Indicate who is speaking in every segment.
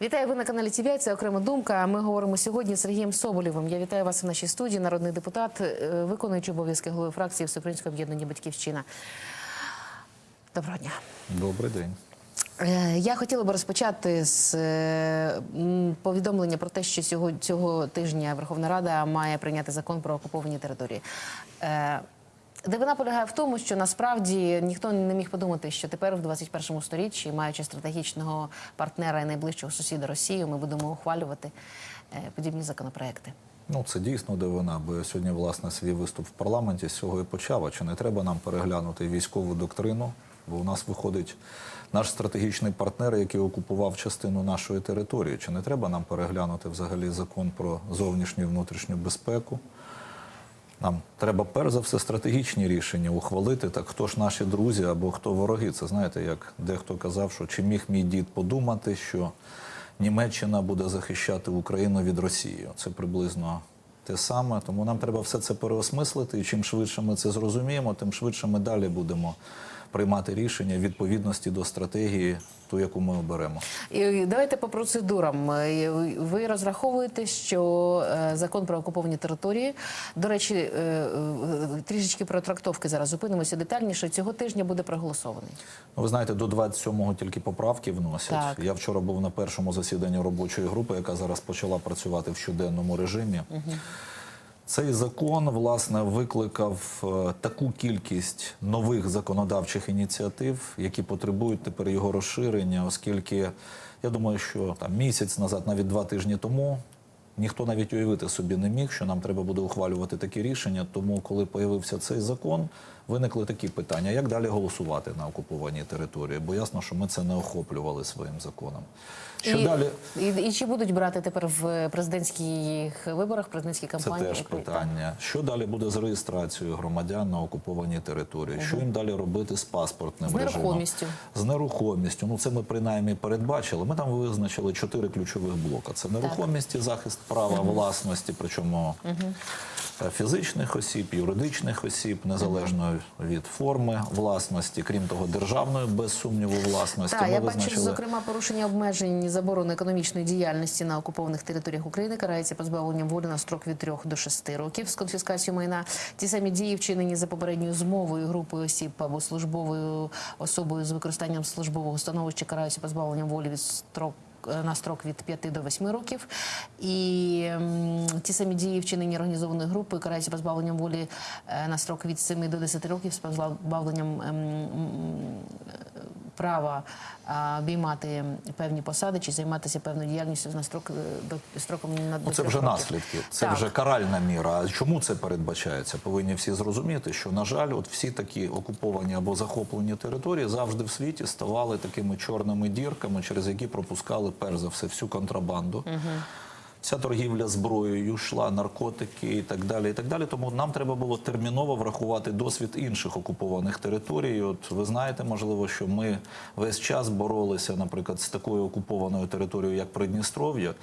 Speaker 1: Вітаю ви на каналі ТВ, Це окрема думка. Ми говоримо сьогодні з Сергієм Соболєвим. Я вітаю вас в нашій студії. Народний депутат, е, виконуючий обов'язки голови фракції Всеукраїнського об'єднання Батьківщина. Доброго дня.
Speaker 2: Добрий день.
Speaker 1: Е, Я хотіла би розпочати з е, повідомлення про те, що цього, цього тижня Верховна Рада має прийняти закон про окуповані території. Дивина полягає в тому, що насправді ніхто не міг подумати, що тепер в 21 сторіччі, маючи стратегічного партнера і найближчого сусіда Росію, ми будемо ухвалювати е, подібні законопроекти.
Speaker 2: Ну це дійсно дивина, бо я сьогодні власне свій виступ в парламенті з цього і почав. А Чи не треба нам переглянути військову доктрину? Бо у нас виходить наш стратегічний партнер, який окупував частину нашої території. Чи не треба нам переглянути взагалі закон про зовнішню і внутрішню безпеку? Нам треба перш за все стратегічні рішення ухвалити. Так хто ж наші друзі або хто вороги? Це знаєте, як дехто казав, що чи міг мій дід подумати, що Німеччина буде захищати Україну від Росії? Це приблизно те саме. Тому нам треба все це переосмислити. І чим швидше ми це зрозуміємо, тим швидше ми далі будемо приймати рішення відповідності до стратегії, ту, яку ми оберемо.
Speaker 1: І давайте по процедурам. Е, Ви розраховуєте, що е, закон про окуповані території, до речі, е, трішечки про трактовки зараз зупинимося детальніше. Цього тижня буде проголосований.
Speaker 2: Ну, ви знаєте, до 27-го тільки поправки вносять.
Speaker 1: Так.
Speaker 2: Я вчора був на першому засіданні робочої групи, яка зараз почала працювати в щоденному режимі. Цей закон власне викликав е, таку кількість нових законодавчих ініціатив, які потребують тепер його розширення, оскільки я думаю, що там місяць назад, навіть два тижні тому, ніхто навіть уявити собі не міг, що нам треба буде ухвалювати такі рішення. Тому, коли появився цей закон, виникли такі питання: як далі голосувати на окупованій території? Бо ясно, що ми це не охоплювали своїм законом. Що
Speaker 1: і,
Speaker 2: далі?
Speaker 1: І, і чи будуть брати тепер в президентських виборах, президентській
Speaker 2: Це теж питання. Що далі буде з реєстрацією громадян на окупованій території? Що їм далі робити з паспортним
Speaker 1: З
Speaker 2: режимом?
Speaker 1: нерухомістю.
Speaker 2: З нерухомістю. Ну це ми принаймні передбачили. Ми там визначили чотири ключових блока: це нерухомість і захист права власності, причому е, фізичних осіб, юридичних осіб, незалежно від форми власності, крім того, державної без сумніву власності.
Speaker 1: Так,
Speaker 2: ми
Speaker 1: я бачу, зокрема, порушення обмежень заборону економічної діяльності на окупованих територіях України карається позбавленням волі на строк від 3 до 6 років з конфіскацією майна. Ті самі дії вчинені за попередньою змовою групою осіб або службовою особою з використанням службового становища караються позбавленням волі від строк. Е, На строк від 5 до 8 років, і ті самі дії вчинені організованою групою караються позбавленням волі е, на строк від 7 до 10 років з позбавленням ем, права обіймати певні посади чи займатися певною діяльністю на строк е, до строком на
Speaker 2: Ну, це вже наслідки, це
Speaker 1: Так.
Speaker 2: вже каральна міра. А чому це передбачається? Повинні всі зрозуміти, що на жаль, от всі такі окуповані або захоплені території завжди в світі ставали такими чорними дірками, через які пропускали перш за все всю контрабанду. Вся торгівля зброєю йшла, наркотики і так далі. І так далі. Тому нам треба було терміново врахувати досвід інших окупованих територій. От ви знаєте, можливо, що ми весь час боролися, наприклад, з такою окупованою територією, як Придністров'я.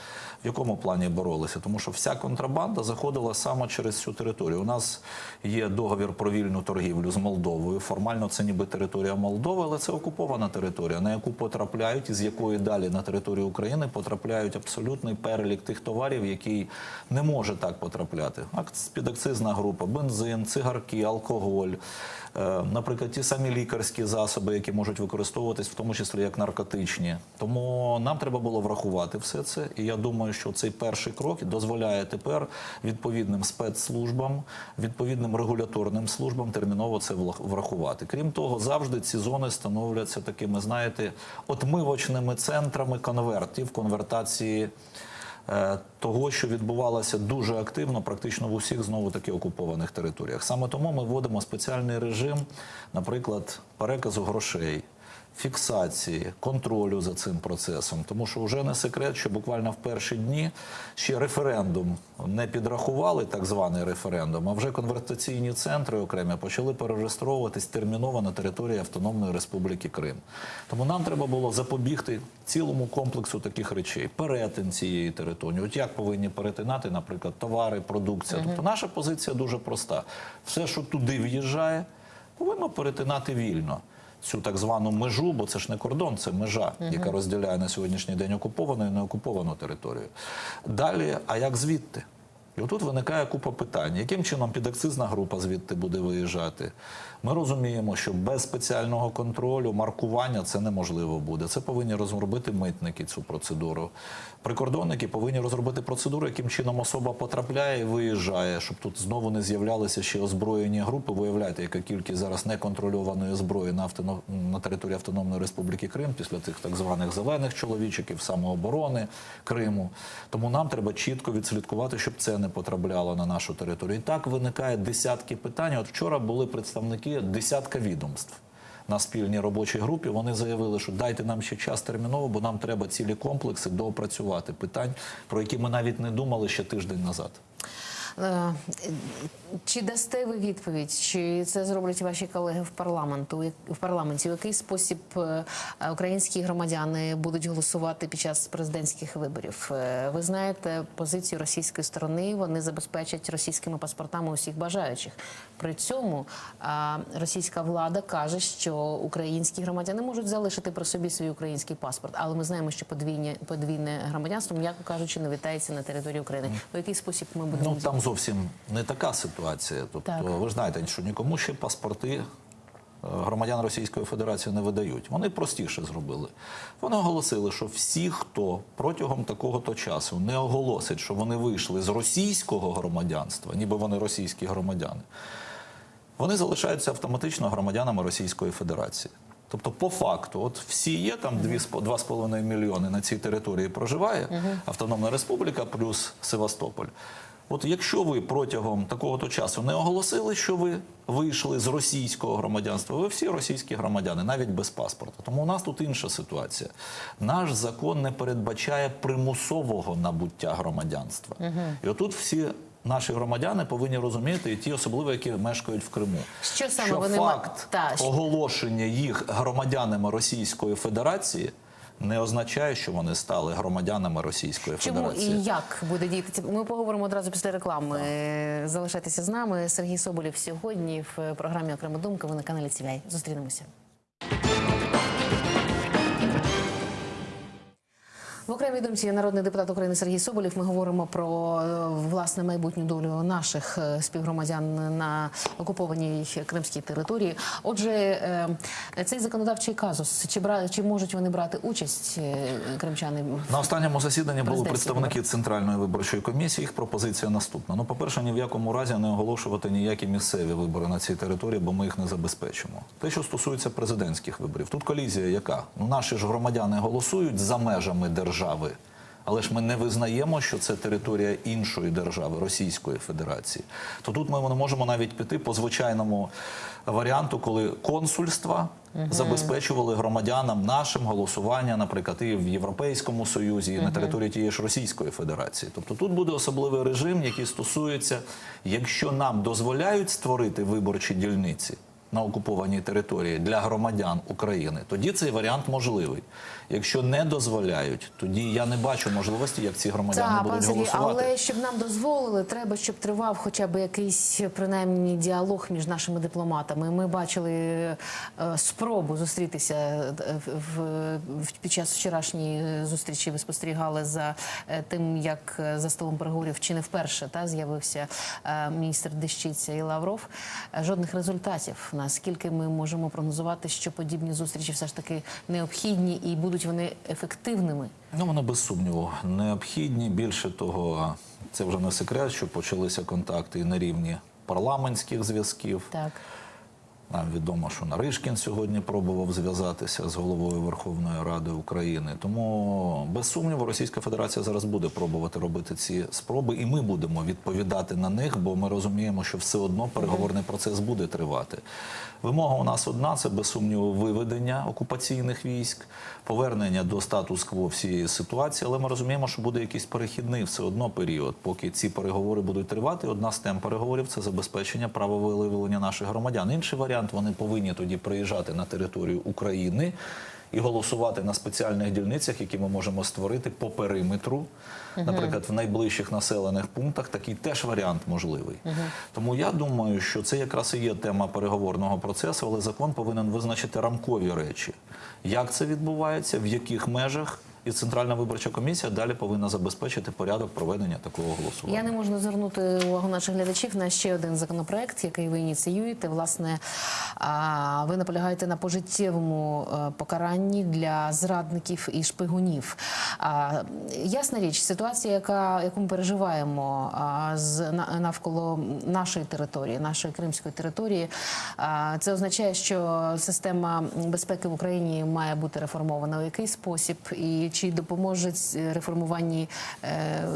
Speaker 2: В якому плані боролися? Тому що вся контрабанда заходила саме через цю територію. У нас є договір про вільну торгівлю з Молдовою. Формально це ніби територія Молдови, але це окупована територія, на яку потрапляють і з якої далі на територію України потрапляють абсолютний перелік тих товарів, який не може так потрапляти. Підакцизна група, бензин, цигарки, алкоголь, е, наприклад, ті самі лікарські засоби, які можуть використовуватись, в тому числі як наркотичні. Тому нам треба було врахувати все це. І я думаю, що цей перший крок дозволяє тепер відповідним спецслужбам, відповідним регуляторним службам терміново це врахувати. Крім того, завжди ці зони становляться такими, знаєте, отмивочними центрами конвертів, конвертації. Е, Того, що відбувалося дуже активно, практично в усіх знову таки окупованих територіях. Саме тому ми вводимо спеціальний режим, наприклад, переказу грошей, фіксації, контролю за цим процесом. Тому що вже не секрет, що буквально в перші дні ще референдум не підрахували, так званий референдум, а вже конвертаційні центри окремі почали перереєстровуватись терміново на території Автономної Республіки Крим. Тому нам треба було запобігти цілому комплексу таких речей, перетин цієї території. От як повинні перетинати, наприклад, товари, продукція. Тобто наша позиція дуже проста: все, що туди в'їжджає, повинно перетинати вільно. Цю так звану межу, бо це ж не кордон, це межа, яка розділяє на сьогоднішній день окуповану і неокуповану територію. Далі, а як звідти? І отут виникає купа питань, яким чином підакцизна група звідти буде виїжджати. Ми розуміємо, що без спеціального контролю маркування це неможливо буде. Це повинні розробити митники цю процедуру. Прикордонники повинні розробити процедуру, яким чином особа потрапляє і виїжджає, щоб тут знову не з'являлися ще озброєні групи. Виявляєте, яка кількість зараз неконтрольованої зброї на, автоно... на території Автономної Республіки Крим після цих так званих зелених чоловічиків, самооборони Криму. Тому нам треба чітко відслідкувати, щоб це потрапляло на нашу територію. І так виникає десятки питань. От вчора були представники десятка відомств. На спільній робочій групі вони заявили, що дайте нам ще час терміново, бо нам треба цілі комплекси доопрацювати питань, про які ми навіть не думали ще тиждень назад.
Speaker 1: Е, Чи дасте ви відповідь, чи це зроблять ваші колеги в парламенту в парламенті? У який спосіб е, українські громадяни будуть голосувати під час президентських виборів? Е, Ви знаєте позицію російської сторони. Вони забезпечать російськими паспортами усіх бажаючих. При цьому російська влада каже, що українські громадяни можуть залишити при собі свій український паспорт, але ми знаємо, що подвійне подвійне громадянство, м'яко кажучи, не вітається на території України. У який спосіб ми будемо
Speaker 2: Ну там зовсім не така ситуація. Тобто,
Speaker 1: Так.
Speaker 2: ви ж знаєте, що нікому ще паспорти е, громадян Російської Федерації не видають. Вони простіше зробили. Вони оголосили, що всі, хто протягом такого то часу не оголосить, що вони вийшли з російського громадянства, ніби вони російські громадяни, вони залишаються автоматично громадянами Російської Федерації. Тобто, по факту, от всі є там 2,5 мільйони на цій території проживає Автономна Республіка плюс Севастополь. От якщо ви протягом такого то часу не оголосили, що ви вийшли з російського громадянства, ви всі російські громадяни, навіть без паспорта. Тому у нас тут інша ситуація. Наш закон не передбачає примусового набуття громадянства. І отут всі наші громадяни повинні розуміти, і ті, особливо, які мешкають в Криму,
Speaker 1: Що саме
Speaker 2: що
Speaker 1: вони
Speaker 2: факт
Speaker 1: Та,
Speaker 2: оголошення їх громадянами Російської Федерації не означає, що вони стали громадянами Російської
Speaker 1: Чому
Speaker 2: Федерації.
Speaker 1: і як буде діяти? Ми поговоримо одразу після реклами. Залишайтеся з нами. Сергій Соболєв сьогодні в програмі Окрема думка. Ви на каналі Цівляй. Зустрінемося. Окремій думці народний депутат України Сергій Соболєв. Ми говоримо про е, власне майбутню долю наших е, співгромадян на окупованій кримській території. Отже, е, цей законодавчий казус чи бра чи можуть вони брати участь кримчани?
Speaker 2: На останньому засіданні були представники Центральної виборчої комісії. Їх пропозиція наступна. Ну, по-перше, ні в якому разі не оголошувати ніякі місцеві вибори на цій території, бо ми їх не забезпечимо. Те, що стосується президентських виборів, тут колізія яка? Ну, наші ж громадяни голосують за межами держави. Але ж ми не визнаємо, що це територія іншої держави, Російської Федерації. То тут ми не можемо навіть піти по звичайному варіанту, коли консульства забезпечували громадянам нашим голосування, наприклад, і в Європейському Союзі, і на території тієї ж Російської Федерації. Тобто тут буде особливий режим, який стосується, якщо нам дозволяють створити виборчі дільниці. На окупованій території для громадян України, тоді цей варіант можливий. Якщо не дозволяють, тоді я не бачу можливості, як ці громадяни
Speaker 1: Так,
Speaker 2: будуть голосувати.
Speaker 1: але щоб нам дозволили, треба, щоб тривав хоча б якийсь принаймні діалог між нашими дипломатами. Ми бачили е, спробу зустрітися е, в, в під час вчорашньої зустрічі. Ви спостерігали за е, тим, як е, за столом переговорів чи не вперше та з'явився е, міністр Дещиця і Лавров. Е, Жодних результатів. Наскільки ми можемо прогнозувати, що подібні зустрічі все ж таки необхідні і будуть вони ефективними?
Speaker 2: Ну, вони без сумніву необхідні. Більше того, це вже не секрет, що почалися контакти і на рівні парламентських зв'язків.
Speaker 1: Так.
Speaker 2: Нам відомо, що Наришкін сьогодні пробував зв'язатися з головою Верховної Ради України. Тому без сумніву Російська Федерація зараз буде пробувати робити ці спроби, і ми будемо відповідати на них, бо ми розуміємо, що все одно переговорний процес буде тривати. Вимога у нас одна: це без сумніву виведення окупаційних військ, повернення до статус-кво всієї ситуації. Але ми розуміємо, що буде якийсь перехідний все одно період, поки ці переговори будуть тривати. Одна з тем переговорів це забезпечення права виявлення наших громадян. Інший варіант вони повинні тоді приїжджати на територію України і голосувати на спеціальних дільницях, які ми можемо створити по периметру. Наприклад, в найближчих населених пунктах такий теж варіант можливий. Тому я думаю, що це якраз і є тема переговорного процесу, але закон повинен визначити рамкові речі. Як це відбувається, в яких межах, і Центральна виборча комісія далі повинна забезпечити порядок проведення такого голосування.
Speaker 1: Я не можу звернути увагу наших глядачів на ще один законопроект, який ви ініціюєте. Власне, ви наполягаєте на пожиттєвому е, покаранні для зрадників і шпигунів. Ясна річ, ситуація, яка яку ми переживаємо з на- навколо нашої території, нашої кримської території, це означає, що система безпеки в Україні має бути реформована. У який спосіб і чи допоможе реформуванні е,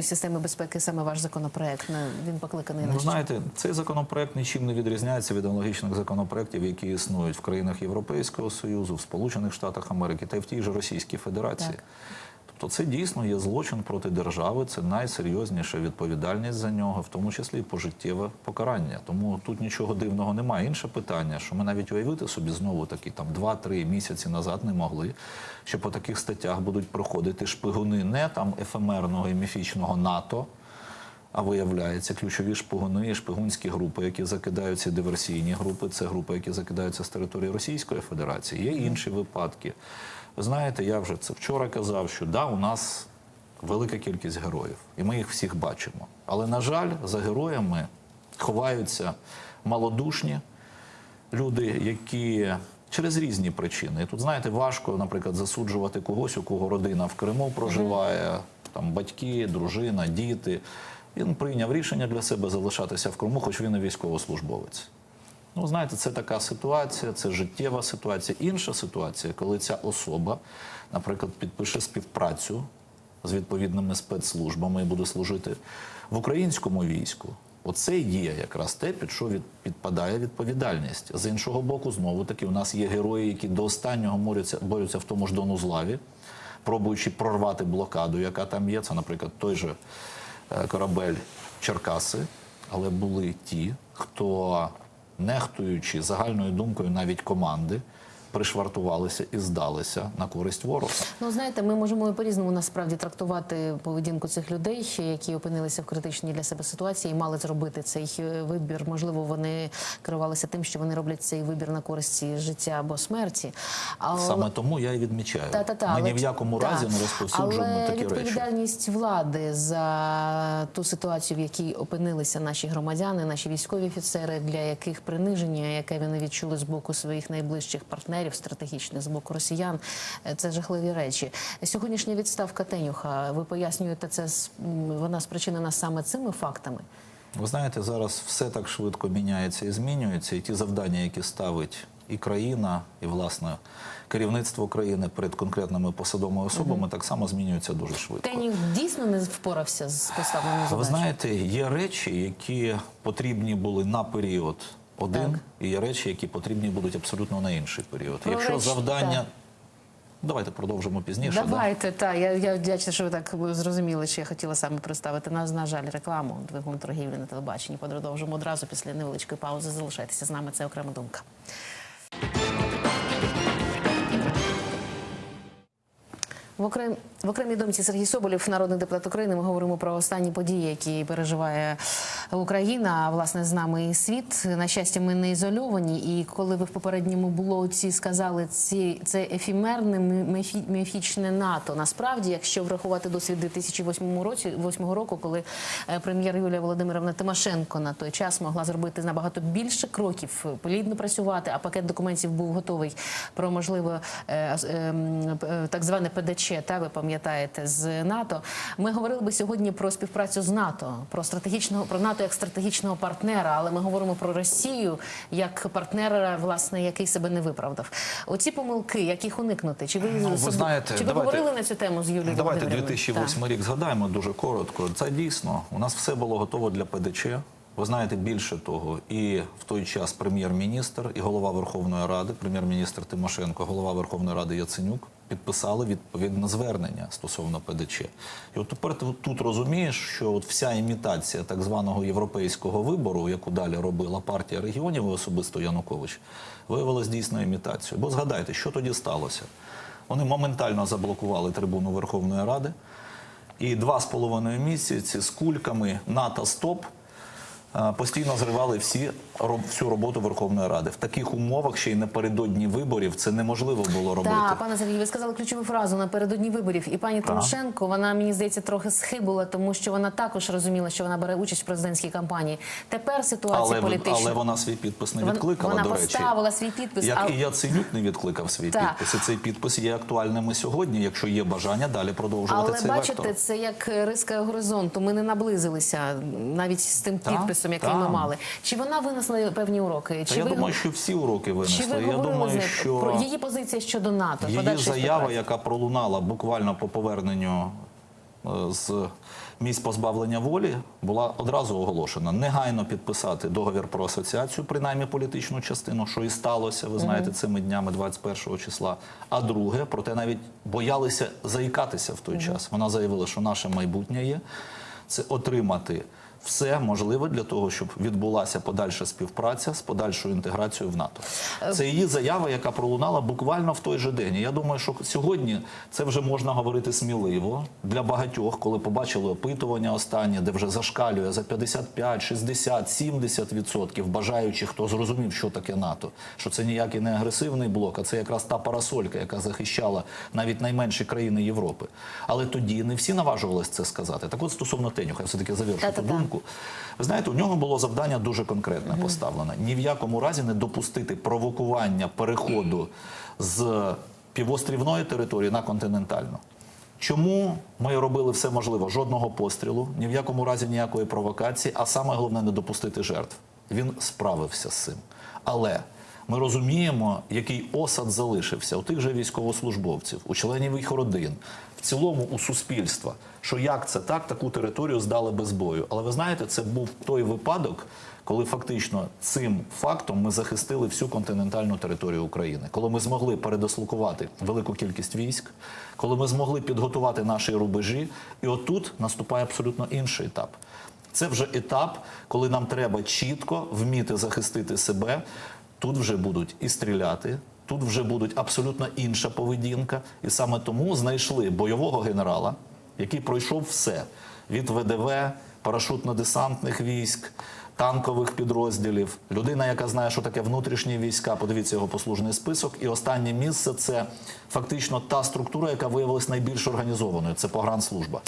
Speaker 1: системи безпеки саме ваш законопроект? Ну, Він покликаний на
Speaker 2: Ну, знаєте, цей законопроект нічим не відрізняється від аналогічних законопроєктів, які існують в країнах Європейського Союзу, в Сполучених Штатах Америки та й в тій же Російській Федерації.
Speaker 1: Так.
Speaker 2: Тобто це дійсно є злочин проти держави, це найсерйозніша відповідальність за нього, в тому числі і пожиттєве покарання. Тому тут нічого дивного немає. Інше питання, що ми навіть уявити собі знову таки там 2-3 місяці назад не могли, що по таких статтях будуть проходити шпигуни не там ефемерного і міфічного НАТО. А виявляється, ключові шпигуни і шпигунські групи, які закидають ці диверсійні групи, це групи, які закидаються з території Російської Федерації. Є інші випадки. Ви знаєте, я вже це вчора казав, що да, у нас велика кількість героїв, і ми їх всіх бачимо. Але, на жаль, за героями ховаються малодушні люди, які через різні причини. І тут, знаєте, важко, наприклад, засуджувати когось, у кого родина в Криму проживає, там батьки, дружина, діти. Він прийняв рішення для себе залишатися в Криму, хоч він і військовослужбовець. Ну, знаєте, це така ситуація, це життєва ситуація. Інша ситуація, коли ця особа, наприклад, підпише співпрацю з відповідними спецслужбами і буде служити в українському війську. Оце є якраз те, під що від, підпадає відповідальність. З іншого боку, знову таки, у нас є герої, які до останнього борються, борються в тому ж Донузлаві, пробуючи прорвати блокаду, яка там є. Це, наприклад, той же е, корабель Черкаси, але були ті, хто, нехтуючи загальною думкою навіть команди, пришвартувалися і здалися на користь ворога.
Speaker 1: Ну знаєте, ми можемо по-різному насправді трактувати поведінку цих людей, які опинилися в критичній для себе ситуації і мали зробити цей е, вибір. Можливо, вони керувалися тим, що вони роблять цей вибір на користі життя або смерті. Але...
Speaker 2: Саме тому я і відмічаю.
Speaker 1: Та-та-та,
Speaker 2: Ми
Speaker 1: але-
Speaker 2: ні в якому
Speaker 1: та.
Speaker 2: разі не розповсюджуємо
Speaker 1: але
Speaker 2: такі речі.
Speaker 1: відповідальність влади за ту ситуацію, в якій опинилися наші громадяни, наші військові офіцери, для яких приниження, яке вони відчули з боку своїх найближчих партнерів, стратегічних з боку росіян, е, це жахливі речі. Сьогоднішня відставка Тенюха, ви пояснюєте це вона спричинена саме цими фактами.
Speaker 2: Ви знаєте, зараз все так швидко міняється і змінюється, і ті завдання, які ставить і країна, і власне керівництво країни перед конкретними посадовими особами, так само змінюються дуже швидко.
Speaker 1: Тенюх дійсно не впорався з поставленою
Speaker 2: Ви знаєте, є речі, які потрібні були на період один,
Speaker 1: Так.
Speaker 2: і є речі, які потрібні будуть абсолютно на інший період.
Speaker 1: Про
Speaker 2: Якщо
Speaker 1: речі,
Speaker 2: завдання.
Speaker 1: так.
Speaker 2: Давайте продовжимо пізніше. да?
Speaker 1: Давайте, так. Я, я вдячна, що ви так зрозуміли, що я хотіла саме представити нас, на жаль, рекламу двигун торгівлі на телебаченні. Продовжимо одразу після невеличкої паузи. Залишайтеся з нами. Це окрема думка. В, окрем... в окремій думці Сергій Соболєв, народний депутат України. Ми говоримо про останні події, які переживає Україна. А власне з нами і світ. На щастя, ми не ізольовані. І коли ви в попередньому блоці сказали, ці це ефімерне міфі... міфічне НАТО. Насправді, якщо врахувати досвід 2008 році, 8 року, коли е, прем'єр Юлія Володимировна Тимошенко на той час могла зробити набагато більше кроків, плідно працювати, а пакет документів був готовий про можливо е, е, е, так зване ПДЧ, та ви пам'ятаєте з НАТО. Ми говорили би сьогодні про співпрацю з НАТО, про стратегічного про НАТО як стратегічного партнера, але ми говоримо про Росію як партнера, власне, який себе не виправдав. Оці помилки, як їх уникнути? Чи ви,
Speaker 2: Ну, ви
Speaker 1: собі-
Speaker 2: знаєте,
Speaker 1: чи ви
Speaker 2: давайте-
Speaker 1: говорили на цю тему з Юлією
Speaker 2: Давайте
Speaker 1: Володимирівною?
Speaker 2: 2008 рік згадаємо дуже коротко. Це дійсно у нас все було готово для ПДЧ. Ви знаєте, більше того, і в той час прем'єр-міністр і голова Верховної Ради, прем'єр-міністр Тимошенко, голова Верховної Ради Яценюк підписали відповідне звернення стосовно ПДЧ. І от тепер ти тут розумієш, що от вся імітація так званого європейського вибору, яку далі робила партія регіонів і особисто Янукович, виявилась дійсно імітацією. Бо згадайте, що тоді сталося? Вони моментально заблокували трибуну Верховної Ради. І два з половиною місяці з кульками НАТО СТОП постійно зривали всі всю роботу Верховної Ради. В таких умовах ще й напередодні виборів це неможливо було робити.
Speaker 1: Так, пане Сергій, ви сказали ключову фразу напередодні виборів. І пані Тимошенко, вона мені здається трохи схибила, тому що вона також розуміла, що вона бере участь в президентській кампанії. Тепер ситуація
Speaker 2: Але,
Speaker 1: політична.
Speaker 2: але вона свій підпис не відкликала,
Speaker 1: вона
Speaker 2: до речі.
Speaker 1: поставила свій підпис,
Speaker 2: Як
Speaker 1: а-
Speaker 2: і Яценюк не відкликав свій
Speaker 1: Так.
Speaker 2: підпис. І цей підпис є актуальним і сьогодні, якщо є бажання далі продовжувати
Speaker 1: Але
Speaker 2: цей
Speaker 1: бачите,
Speaker 2: вектор.
Speaker 1: це як риска горизонту. Ми не наблизилися навіть з тим
Speaker 2: Так,
Speaker 1: підписом, який ми мали. Чи вона винесла певні уроки? Чи
Speaker 2: я
Speaker 1: ви
Speaker 2: думаю, що всі уроки
Speaker 1: чи
Speaker 2: винесли.
Speaker 1: ви
Speaker 2: я думаю, що
Speaker 1: про її позиція щодо НАТО?
Speaker 2: Її заява, яка пролунала буквально по поверненню е, з місць позбавлення волі, була одразу оголошена. Негайно підписати договір про асоціацію, принаймні політичну частину, що і сталося, ви знаєте, цими днями 21 числа. А друге, проте навіть боялися заїкатися в той час. Вона заявила, що наше майбутнє є це отримати. Все можливе для того, щоб відбулася подальша співпраця з подальшою інтеграцією в НАТО. Це її заява, яка пролунала буквально в той же день. І я думаю, що сьогодні це вже можна говорити сміливо для багатьох, коли побачили опитування останнє, де вже зашкалює за 55, 60, 70 відсотків бажаючих, хто зрозумів, що таке НАТО, що це ніякий не агресивний блок, а це якраз та парасолька, яка захищала навіть найменші країни Європи. Але тоді не всі наважувалися це сказати. Так от стосовно Тенюха, я все таки завершу ту Ви знаєте, у нього було завдання дуже конкретне поставлене: ні в якому разі не допустити провокування переходу з півострівної території на континентальну. Чому ми робили все можливе? Жодного пострілу, ні в якому разі ніякої провокації, а саме головне не допустити жертв. Він справився з цим. Але ми розуміємо, який осад залишився у тих же військовослужбовців, у членів їх родин, в цілому у суспільства. Що як це так, таку територію здали без бою. Але ви знаєте, це був той випадок, коли фактично цим фактом ми захистили всю континентальну територію України, коли ми змогли передислокувати велику кількість військ, коли ми змогли підготувати наші рубежі, і отут наступає абсолютно інший етап. Це вже етап, коли нам треба чітко вміти захистити себе. Тут вже будуть і стріляти, тут вже будуть абсолютно інша поведінка. І саме тому знайшли бойового генерала, який пройшов все від ВДВ, парашутно-десантних військ. Танкових підрозділів, людина, яка знає, що таке внутрішні війська, подивіться його послужний список. І останнє місце це фактично та структура, яка виявилась найбільш організованою. Це погранслужба.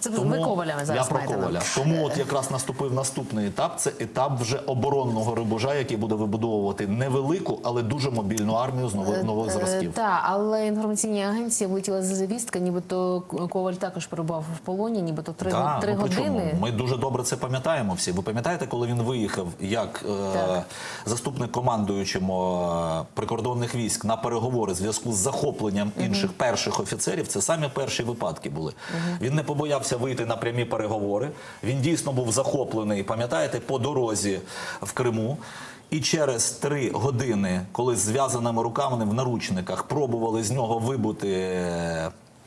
Speaker 1: Це ви Коваля зараз
Speaker 2: я про Коваля. Тому от якраз наступив наступний етап. Це етап вже оборонного рубежа, який буде вибудовувати невелику, але дуже мобільну армію з нових нових зразків.
Speaker 1: Так, Е, але інформаційні агенції влетіла завістка, нібито Коваль також перебував в полоні, нібито три,
Speaker 2: Так,
Speaker 1: три
Speaker 2: ну,
Speaker 1: години.
Speaker 2: Ми дуже добре це пам'ятаємо всі. Ви пам'ятаєте, коли він виїхав як е, заступник командуючому прикордонних військ на переговори в зв'язку з захопленням інших перших офіцерів? Це самі перші випадки були. Він не побоявся вийти на прямі переговори. Він дійсно був захоплений, пам'ятаєте, по дорозі в Криму. І через три години, коли з зв'язаними руками в наручниках пробували з нього вибути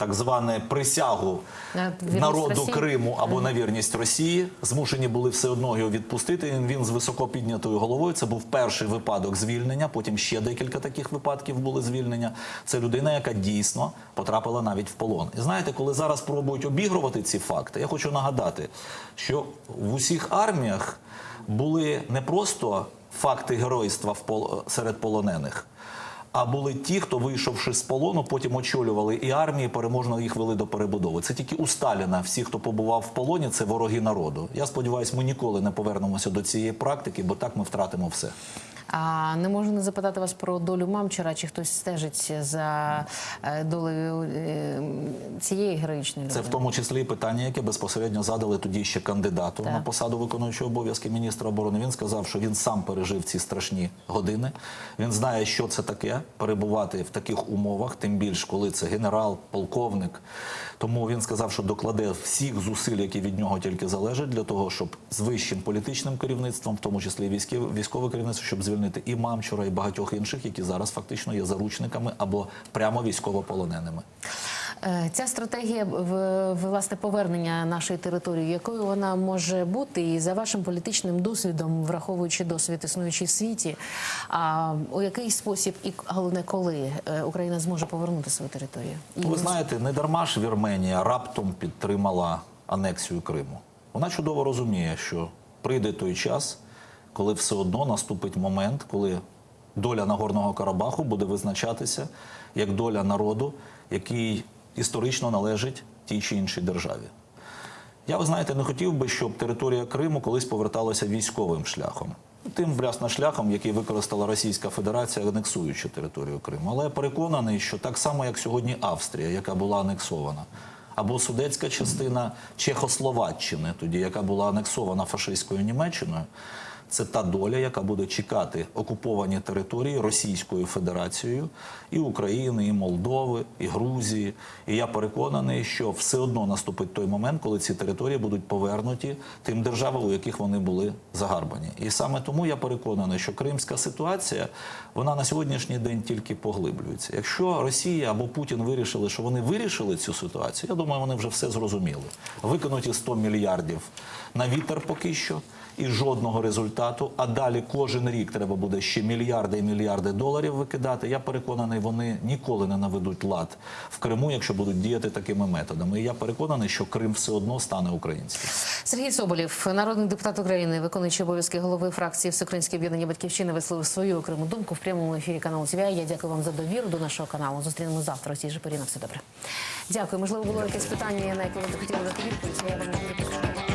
Speaker 2: так зване присягу
Speaker 1: На
Speaker 2: народу
Speaker 1: Росії?
Speaker 2: Криму або на вірність Росії, змушені були все одно його відпустити. Він- Він з високо піднятою головою. Це був перший випадок звільнення. Потім ще декілька таких випадків були звільнення. Це людина, яка дійсно потрапила навіть в полон. І знаєте, коли зараз пробують обігрувати ці факти, я хочу нагадати, що в усіх арміях були не просто факти геройства серед полонених. А були ті, хто вийшовши з полону, потім очолювали і армії, переможно їх вели до перебудови. Це тільки у Сталіна. Всі, хто побував в полоні, це вороги народу. Я сподіваюся, ми ніколи не повернемося до цієї практики, бо так ми втратимо все.
Speaker 1: А не можу не запитати вас про долю мамчера, чи хтось стежить за е, долею е, цієї героїчної
Speaker 2: Це в тому числі питання, яке безпосередньо задали тоді ще кандидату
Speaker 1: Так.
Speaker 2: на посаду виконуючого обов'язки міністра оборони. Він сказав, що він сам пережив ці страшні години. Він знає, що це таке. Перебувати в таких умовах, тим більш коли це генерал, полковник. Тому він сказав, що докладе всіх зусиль, які від нього тільки залежать, для того, щоб з вищим політичним керівництвом, в тому числі військове, військове керівництво, щоб звільнити і Мамчура, і багатьох інших, які зараз фактично є заручниками або прямо військовополоненими.
Speaker 1: Е, Ця стратегія власне повернення нашої території, якою вона може бути, і за вашим політичним досвідом, враховуючи досвід існуючий в світі, а у який спосіб і головне, коли е, Україна зможе повернути свою територію? І
Speaker 2: Ви знаєте, не дарма ж Вірменія раптом підтримала анексію Криму. Вона чудово розуміє, що прийде той час, коли все одно наступить момент, коли доля Нагорного Карабаху буде визначатися як доля народу, який історично належить тій чи іншій державі. Я, ви знаєте, не хотів би, щоб територія Криму колись поверталася військовим шляхом. Тим власне шляхом, який використала Російська Федерація, анексуючи територію Криму. Але я переконаний, що так само, як сьогодні Австрія, яка була анексована, або судецька частина Чехословаччини, тоді яка була анексована фашистською Німеччиною. Це та доля, яка буде чекати окуповані території Російською Федерацією і України, і Молдови, і Грузії. І я переконаний, що все одно наступить той момент, коли ці території будуть повернуті тим державам, у яких вони були загарбані. І саме тому я переконаний, що кримська ситуація вона на сьогоднішній день тільки поглиблюється. Якщо Росія або Путін вирішили, що вони вирішили цю ситуацію, я думаю, вони вже все зрозуміли. Викинуті 100 мільярдів на вітер поки що і жодного результату. А далі кожен рік треба буде ще мільярди і мільярди доларів викидати. Я переконаний, вони ніколи не наведуть лад в Криму, якщо будуть діяти такими методами. І я переконаний, що Крим все одно стане українським.
Speaker 1: Сергій Соболєв, народний депутат України, виконуючий обов'язки голови фракції Всеукраїнське об'єднання Батьківщини, висловив свою окрему думку прямому ефірі каналу СІВЯ. Я дякую вам за довіру до нашого каналу. Зустрінемо завтра. У цій же порі на все добре. Дякую. Можливо, було якесь питання, на яке ви хотіли дати відповідь.